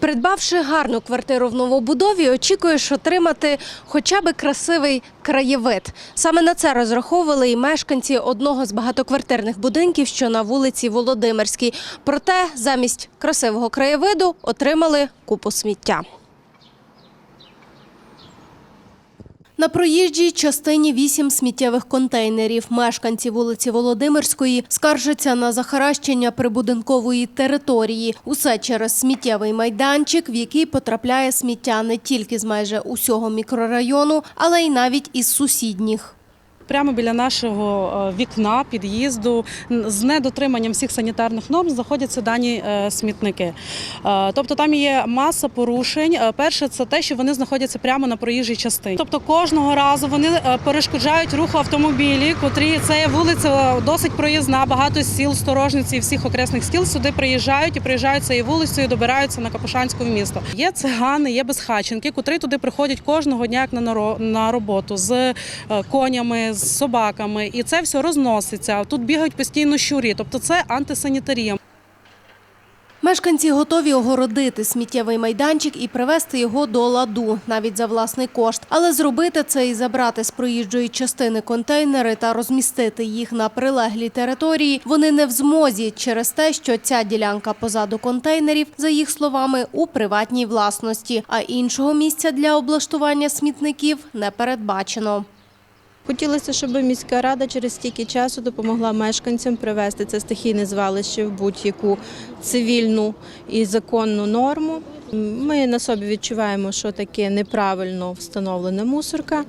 Придбавши гарну квартиру в новобудові, очікуєш отримати хоча б красивий краєвид. Саме на це розраховували і мешканці одного з багатоквартирних будинків, що на вулиці Володимирській. Проте замість красивого краєвиду отримали купу сміття. На проїжджій частині вісім сміттєвих контейнерів. Мешканці вулиці Володимирської скаржаться на захаращення прибудинкової території. Усе через сміттєвий майданчик, в який потрапляє сміття не тільки з майже усього мікрорайону, але й навіть із сусідніх. Прямо біля нашого е, вікна, під'їзду, з недотриманням всіх санітарних норм знаходяться дані е, смітники. Е, Тобто там є маса порушень. Перше, це те, що вони знаходяться прямо на проїжджій частині. Тобто кожного разу вони перешкоджають руху автомобілі, котрі це вулиця досить проїзна, багато сіл, сторожниці і всіх окресних сіл сюди приїжджають і приїжджають цією вулицею, добираються на Капушанську в місто. Є цигани, є безхатченки, котрі туди приходять кожного дня як на роботу з конями, з собаками, і це все розноситься. Тут бігають постійно щурі, тобто це антисанітарія. Мешканці готові огородити сміттєвий майданчик і привести його до ладу, навіть за власний кошт. Але зробити це і забрати з проїжджої частини контейнери та розмістити їх на прилеглій території вони не в змозі через те, що ця ділянка позаду контейнерів, за їх словами, у приватній власності, а іншого місця для облаштування смітників не передбачено. Хотілося, щоб міська рада через стільки часу допомогла мешканцям привести це стихійне звалище в будь-яку цивільну і законну норму. Ми на собі відчуваємо, що таке неправильно встановлена мусорка,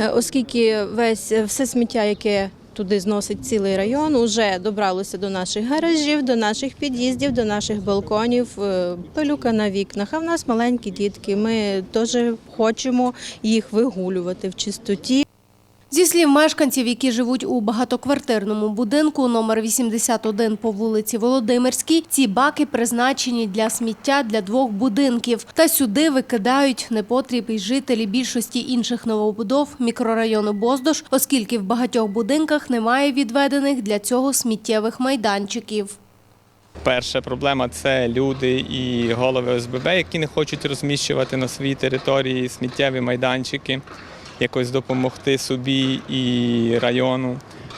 е, оскільки весь все сміття, яке туди зносить цілий район, вже добралося до наших гаражів, до наших під'їздів, до наших балконів, е, пилюка на вікнах. А в нас маленькі дітки. Ми дуже хочемо їх вигулювати в чистоті. Зі слів мешканців, які живуть у багатоквартирному будинку номер 81 по вулиці Володимирській, ці баки призначені для сміття для двох будинків. Та сюди викидають непотріб і жителі більшості інших новобудов мікрорайону Боздош, оскільки в багатьох будинках немає відведених для цього сміттєвих майданчиків. Перша проблема це люди і голови ОСББ, які не хочуть розміщувати на своїй території сміттєві майданчики, якось допомогти собі і району.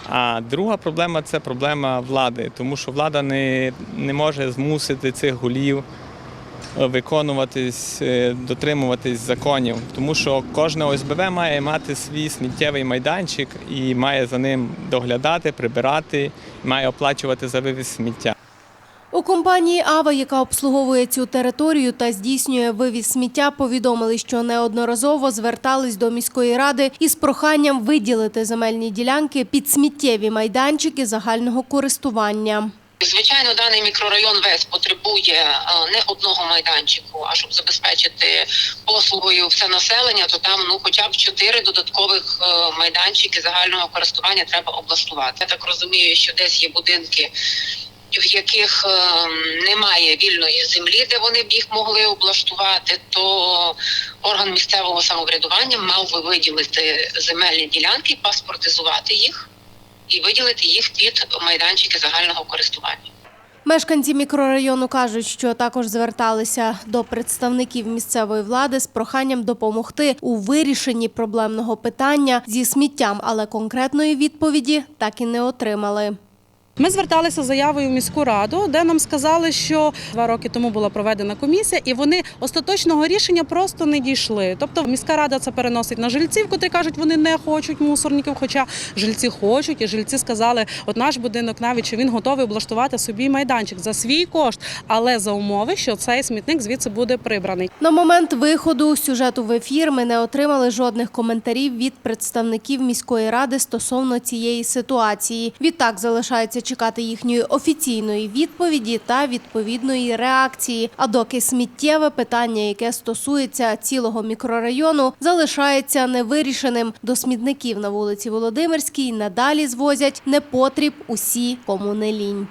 А друга проблема це проблема влади, тому що влада не, не може змусити цих голів виконуватись, е, дотримуватись законів, тому що кожна ОСББ має мати свій сміттєвий майданчик і має за ним доглядати, прибирати, має оплачувати за вивіз сміття. У компанії Ава, яка обслуговує цю територію та здійснює вивіз сміття, повідомили, що неодноразово звертались до міської ради із проханням виділити земельні ділянки під сміттєві майданчики загального користування. Звичайно, даний мікрорайон весь потребує е, не одного майданчику, а щоб забезпечити послугою все населення, то там ну хоча б чотири додаткових е, майданчики загального користування треба облаштувати. Я так розумію, що десь є будинки. В яких е, немає вільної землі, де вони б їх могли облаштувати, то орган місцевого самоврядування мав би виділити земельні ділянки, паспортизувати їх і виділити їх під майданчики загального користування. Мешканці мікрорайону кажуть, що також зверталися до представників місцевої влади з проханням допомогти у вирішенні проблемного питання зі сміттям, але конкретної відповіді так і не отримали. Ми зверталися заявою в міську раду, де нам сказали, що два роки тому була проведена комісія, і вони остаточного рішення просто не дійшли. Тобто міська рада це переносить на жильців, котрі кажуть, вони не хочуть мусорників. Хоча жильці хочуть, і жильці сказали, от наш будинок навіть що він готовий облаштувати собі майданчик за свій кошт, але за умови, що цей смітник звідси буде прибраний. На момент виходу сюжету в ефір ми не отримали жодних коментарів від представників міської ради стосовно цієї ситуації. Відтак залишається чекати їхньої офіційної відповіді та відповідної реакції. А доки сміттєве питання, яке стосується цілого мікрорайону, залишається невирішеним. До смітників на вулиці Володимирській надалі звозять непотріб усі, кому не лінь.